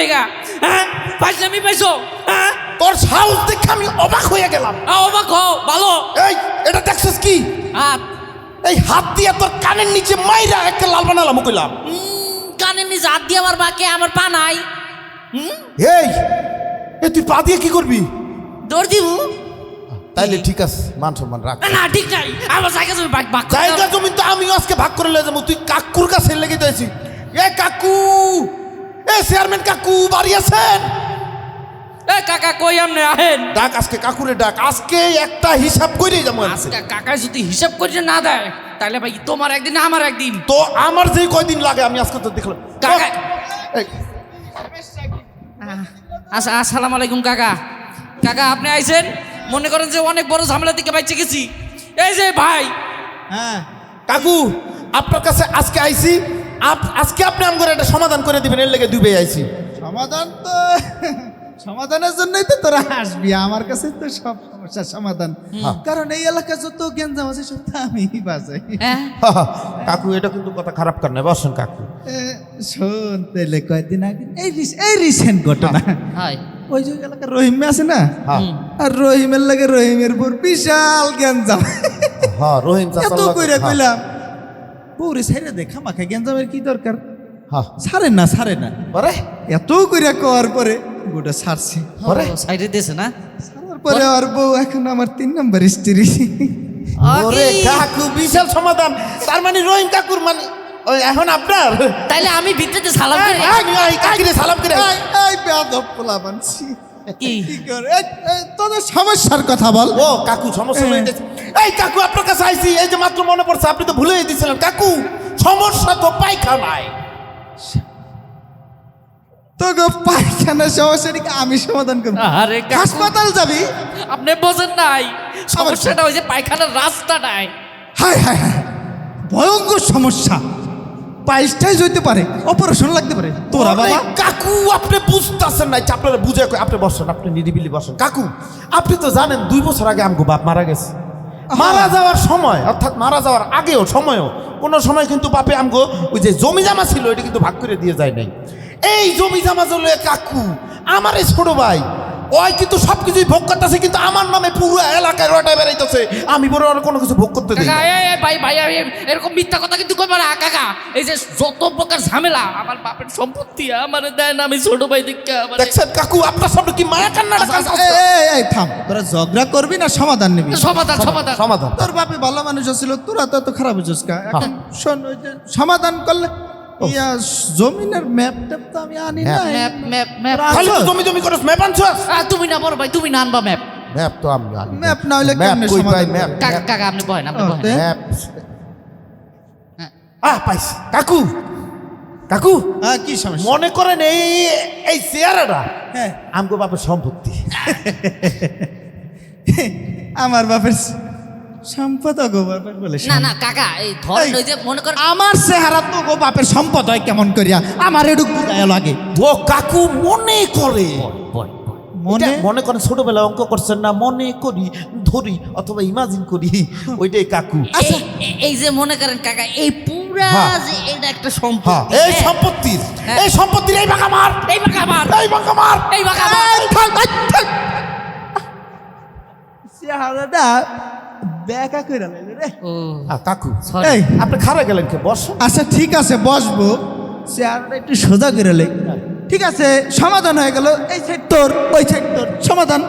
লেগা। হ্যাঁ? ফাইজলামি পাইছো। হ্যাঁ? তোর সাহস দেখে আমি অবাক হয়ে গেলাম। অবাক হও ভালো। এই এটা দেখছিস কি? হাত। এই হাত দিয়ে তোর কানের নিচে মাইরা একটা লাল বানালাম কইলাম। কানের নিচে হাত দিয়ে আমার বাকে আমার পা নাই। এই এ তুই পা দিয়ে কি করবি? দৌড় দিবু। তাইলে ঠিক আছে মান সম্মান রাখ। না ঠিক নাই। আমার জায়গা তুমি বাক বাক জায়গা জমি তো আমিও আজকে ভাগ করে লয়ে যাব। তুই কাকুর কাছে লেগে দিয়েছি এ কাকু! এ চেয়ারম্যান কাকু বাড়ি আছেন? এ কাকা কই আমনে আহেন। ডাক আজকে কাকুরে ডাক। আজকে একটা হিসাব করে যাব আজকে কাকা যদি হিসাব করে না দেয় তাহলে ভাই তোমার একদিন আমার একদিন। তো আমার যে কয়দিন লাগে আমি আজকে তো দেখলাম। কাকা আচ্ছা আসসালামু আলাইকুম কাকা। কাকা আপনি আইছেন? মনে করেন যে অনেক বড় ঝামেলা থেকে বাইচে গেছি। এই যে ভাই। হ্যাঁ। কাকু আপনার কাছে আজকে আইছি আপ- আজকে আপনি আমার একটা সমাধান করে দিবেন এর লেগে ডুবে আইছি। সমাধান তো সমাধানের জন্যই তো তোরা আসবি আমার কাছে তো সব সমস্যার সমাধান। কারণ এই এলাকা যত জ্ঞানজাম আছে সব তো আমি বাজাই হ্যাঁ। কাকু এটা কিন্তু কথা খারাপ কর না বসেন কাকু। এ, শোন তাইলে কয়েকদিন আগে এই রিস- এই রিসেন্ট ঘটনা। ওই যে এলাকার রহিম আছে না? হ্যাঁ। আর রহিমের লাগে রহিমের পর বিশাল জ্ঞানজাম হ্যাঁ রহিম এত কইরা হ্যাঁ, কইলাম বউরে সাইরে দেখা মাখা জ্ঞানজামের কি দরকার? হ্যাঁ ছাড়ে না ছাড়ে না। পরে? এত কইরা কওয়ার পরে গোটা ছাড়ছি। পরে? সাইডে দিয়েছে না? ছাড়ার পরে আর বউ এখন আমার তিন নম্বর স্ত্রী। ওরে কাকু বিশাল সমাধান। তার মানে রহিম কাকুর মানে এখন আপনার? তাইলে আমি ভিতরে সালাম করি। কাকিরে সালাম করে। এই, বেয়াদব পোলা বানছি। কি? করে? তোদের সমস্যার কথা বল। ও কাকু সমস্যা হয়ে এই কাকু আপনার কাছে আইছি। এই যে মাত্র মনে পড়ছে আপনি তো ভুলে দিয়েছিলেন। কাকু সমস্যা তো পায়খানায়। তোকে পায়খানা আমি সমাধান করব। আরে হাসপাতাল যাবি? আপনি বোঝেন নাই। সমস্যাটা হয়েছে পায়খানার রাস্তা নাই। হায় হায় হায় ভয়ঙ্কর সমস্যা। যেতে পারে অপারেশন লাগতে পারে। তোরা বাবা। কাকু আপনি বুঝতেছেন নাই আপনারা বুঝে কই, আপনি বসেন আপনি নিরিবিলি বসেন। কাকু আপনি তো জানেন দুই বছর আগে আমগো বাপ মারা গেছে। মারা যাওয়ার সময় অর্থাৎ মারা যাওয়ার আগেও সময়ও কোনো সময় কিন্তু বাপে আমগো ওই যে জমি জামা ছিল এটা কিন্তু ভাগ করে দিয়ে যায় নাই। এই জমি জামা জলে কাকু আমার এই ছোট ভাই ওই কিন্তু সব কিছুই ভোগ করতেছে কিন্তু আমার নামে পুরো এলাকায় রটায় বেড়াইতেছে। আমি বড় আর কোনো কিছু ভোগ করতে দিই কাকা না। এই, এই, ভাই ভাই এই, এরকম মিথ্যা কথা কিন্তু কইবা না। কাকা এই যে যত প্রকার ঝামেলা আমার বাপের সম্পত্তি আমার দেয় না আমি ছোট ভাই দেখে আমার দেখছেন কাকু আপনার সামনে কি মায়া কান্না আচ্ছা, আচ্ছা, এই, এই, এই, থাম। তোরা ঝগড়া করবি না সমাধান নিবি। সমাধান সমাধান সমাধান। তোর বাপে ভালো মানুষ ছিল তোরা তো এত খারাপ হচ্ছিস কা। এখন শোন ওই যে সমাধান করলে জমিনের ম্যাপ ট্যাপ তো আমি আনি না ম্যাপ ম্যাপ ম্যাপ তোরা- খালি তো জমি জমি ম্যাপ আনছস তুমি না বড় ভাই তুমি না আনবা ম্যাপ ম্যাপ তো আমি আনি ম্যাপ না হইলে ম্যাপ কই সমাধান ম্যাপ কাকা কাকা আপনি বহেন আপনি বহেন। ম্যাপ হ্যাঁ। আহ পাইছি। কাকু। কাকু। হ্যাঁ কি সমস্যা? মনে করেন এই এই চেয়ারাটা হ্যাঁ। আমগো বাপের সম্পত্তি। আমার বাপের সম্পদ গো বাপের বলে না না কাকা এই ধরেন। ওই যে মনে করেন আমার চেহারা তো গো বাপের সম্পদ হয় কেমন করিয়া? আমার এটুকু বুঝায় লাগে। ও কাকু মনে করে। মনে? মনে করেন ছোটবেলায় অঙ্ক করছেন না মনে করি ধরি অথবা ইমাজিন করি। ওইটাই কাকু। এই- এই- যে মনে করেন কাকা এই পুরা। যে এটা একটা সম্পত্তি এই হ্যাঁ। সম্পত্তির হ্যাঁ। এই সম্পত্তির এই বাঁকা মার। এই বাঁকা আমার এই বাঁকা মার। এই বাঁকা আমার চেহারাটা ব্যাকা করে রে। ও। আহ, কাকু। এই আপনি খারাপ গেলেন কে? বস আচ্ছা ঠিক আছে বসবো। চেহারাটা একটু সোজা করে লাই ঠিক আছে সমাধান হয়ে গেল। এই সাইড তোর ওই সাইড তোর। সমাধান।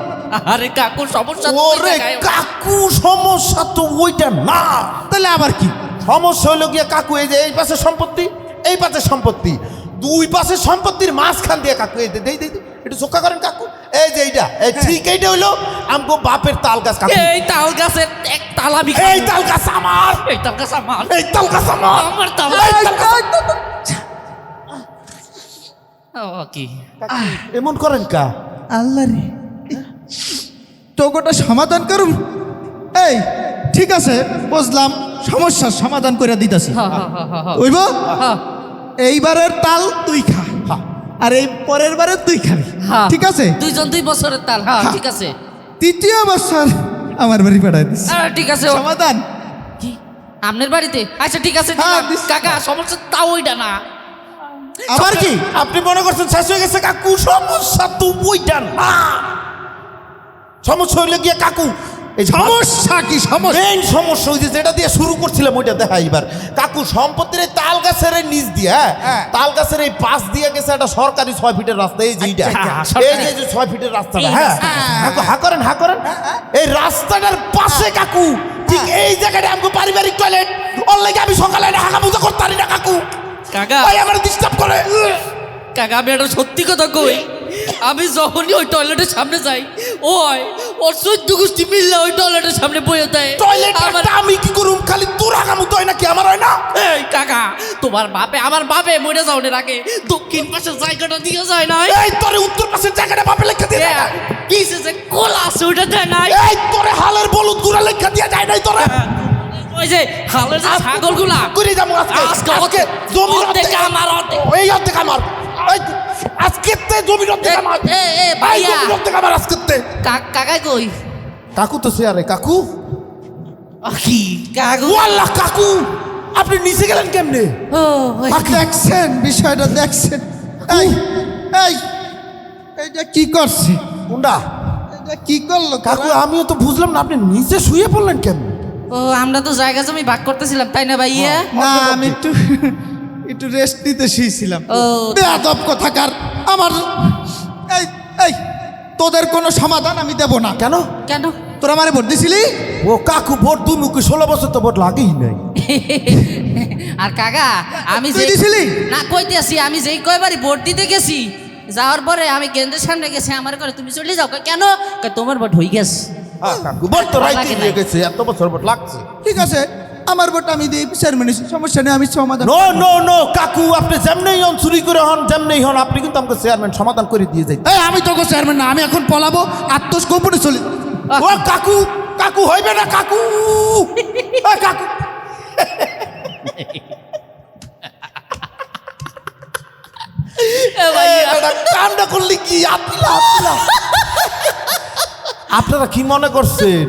আরে কাকু সমস্যা ওরে কাকু সমস্যা তো ওইটা না। তাহলে আবার কি? সমস্যা হলো গিয়ে কাকু এই যে এই পাশে সম্পত্তি এই পাশে সম্পত্তি। দুই পাশে সম্পত্তির মাঝখান দিয়ে কাকু এই দেই দেই একটু চোখা করেন কাকু। এই যে এইটা এই ঠিক এইটা হইল আমগো বাপের তাল গাছ কাকু। এই তাল গাছের এক তালা বিক্রি। এই তাল গাছ আমার। এই তাল গাছ আমার। এই তাল গাছ আমার। আমার তাল। ও কি? এমন করেন কা। আল্লাহ রে। তোকোটা সমাধান করুম এই ঠিক আছে বুঝলাম সমস্যার সমাধান করে দিতেছি। হা, হা, হা, হা, হা। ওইব হা, এইবারের তাল তুই খা। আর এই পরের বারে তুই খাবি। হা। ঠিক আছে? দুইজন দুই বছরের তাল। হ্যাঁ ঠিক আছে। তৃতীয় বছর আমার বাড়ি পাঠাই দিস। আহ, ঠিক আছে। সমাধান। কি? আপনার বাড়িতে? আচ্ছা ঠিক আছে হ্যাঁ, দিস- কাকা সমস্যা তাও ওইটা না। আবার কি? আপনি মনে করছেন শেষ হয়ে গেছে কাকু? সমস্যা তো ওইটা না। সমস্যা হইলে গিয়ে কাকু সমস্যা কি সমস্যা? মেইন সমস্যা যে যেটা দিয়ে শুরু করছিলাম ওইটা দেখা এবার কাকু সম্পত্তির এই তাল গাছের এই নিচ দিয়ে হ্যাঁ? হ্যাঁ। তাল গাছের এই পাশ দিয়ে গেছে একটা সরকারি ছয় ফিটের রাস্তা এই যে এইটা। আচ্ছা, এই যে- যে ছয় ফিটের রাস্তাটা হ্যাঁ? কাকু হা করেন হা করেন। এই রাস্তাটার পাশে কাকু ঠিক এই জায়গাটা আমাকে পারিবারিক টয়লেট ওর লাগে আমি সকালে হাঁকা মুজা করতে পারি না কাকু। কাকা। ভাই আমার ডিস্টার্ব করে। কাকা আমি একটা সত্যি কথা কই। আমি যখনই ওই টয়লেটের সামনে যাই ওই ওর চোদ্দ গোষ্ঠী মিললে ওই টয়লেটের সামনে বয়ে দেয়। টয়লেট আমার আমি কি করুম? খালি তোর হাঁকামুতো হয় নাকি আমার হয় না? এই কাকা তোমার বাপে আমার বাপে মরে যাওয়ার আগে দক্ষিণ পাশের জায়গাটা দিয়ে যায় না এই তোরে উত্তর পাশের জায়গাটা বাপে লেখা দিয়ে না। কিসে যে কোল আছে ওইটা দেয় নাই। এই তোরে হালের বলুদ গুড়া লেখা দিয়ে যায় নাই তোরে। ওই যে হালের যে ছাগলগুলা। করে যাব আজকে আজকে জমি অর্ধেক আমার অর্ধেক। এই অর্ধেক আমার। এই, আজকে তে জমি আমার এ, এ, এই ভাইয়া। জমি অর্ধেক আমার আজকে তে কা- কাকাই কই? কাকু তো চেয়ারে কাকু। কি কাকু? ওয়াল্লাহ কাকু। আপনি নিচে গেলেন কেমনে? ও দেখছেন বিষয়টা দেখছেন। এই এই এইটা কি করছে? কোনটা এটা কি করল? কাকু আমিও তো বুঝলাম না আপনি নিচে শুয়ে পড়লেন কেমনে? ও আমরা তো জায়গা জমি ভাগ করতেছিলাম তাই না ভাইয়া? না আমি একটু একটু রেস্ট নিতে শুয়েছিলাম ও। বেয়াদব কথাকার আমার এই এই তোদের কোনো সমাধান আমি দেব না। কেন? কেন? তোরা আমারে ভোট দিছিলি? ও কাকু ভোট দু মুখে ষোলো বছর তো ভোট লাগেই নাই। আর কাকা আমি যে দিছিলি? না কইতে আসি আমি যেই কয়বারই ভোট দিতে গেছি যাওয়ার পরে আমি কেন্দ্রের সামনে গেছি আমার করে তুমি চলে যাও। কেন? কই, তোমার ভোট হয়ে গেছে। ভোট তো রাইতে লাগে দিয়ে নাই। গেছে এত বছর ভোট লাগছে। ঠিক আছে। আমার ভোট আমি দিই চেয়ারম্যান সমস্যা নেই আমি সমাধান নো নো নো কাকু আপনি যেমনি হন চুরি করে হন যেমনি হন আপনি কিন্তু আমাকে চেয়ারম্যান সমাধান করে দিয়ে যাই এই আমি তোকে চেয়ারম্যান না আমি এখন পলাবো আত্মস্কোপনে চলে। ও কাকু কাকু হইবে না কাকু? কাকু। ভাইয়া। করলি কি? আপনারা কি মনে করছেন?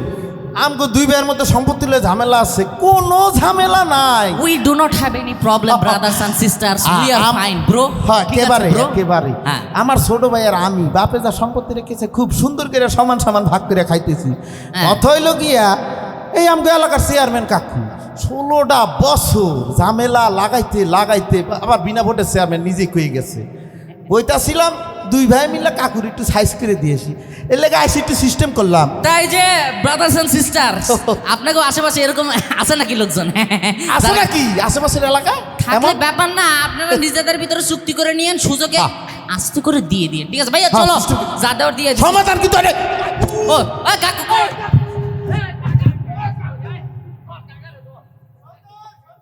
আমগো দুই ভাইয়ের মধ্যে সম্পত্তি লয়ে ঝামেলা আছে কোনো ঝামেলা নাই we do not have any problem and sisters. We are আম- fine, bro. হ্যাঁ একেবারে একেবারে হ্যাঁ। আমার ছোট ভাইয়ের আমি বাপে যা সম্পত্তি রেখেছে খুব সুন্দর করে সমান সমান ভাগ করে খাইতেছি হ্যাঁ। কথা হইল গিয়া এই আমগো এলাকার চেয়ারম্যান কাকু ষোলোটা বছর ঝামেলা লাগাইতে লাগাইতে আবার বিনা ভোটের চেয়ারম্যান নিজেই কয়ে গেছে বইটা ছিলাম দুই ভাই মিলে কাকুর একটু সাইজ করে দিয়েছি। এর লেগে আইসি একটু সিস্টেম করলাম। তাই যে ব্রাদার্স এন্ড সিস্টার আপনাকে আশেপাশে এরকম আছে নাকি লোকজন? আছে নাকি? আশেপাশের এলাকায় থাকলে এমন? ব্যাপার না আপনারা নিজেদের ভিতরে চুক্তি করে নিয়েন সুযোগে আস্ত করে দিয়ে দিয়ে ঠিক আছে ভাইয়া হ্যাঁ, চলো যা দেওয়ার দিয়ে। সমাধান কিন্তু ও, কাকু,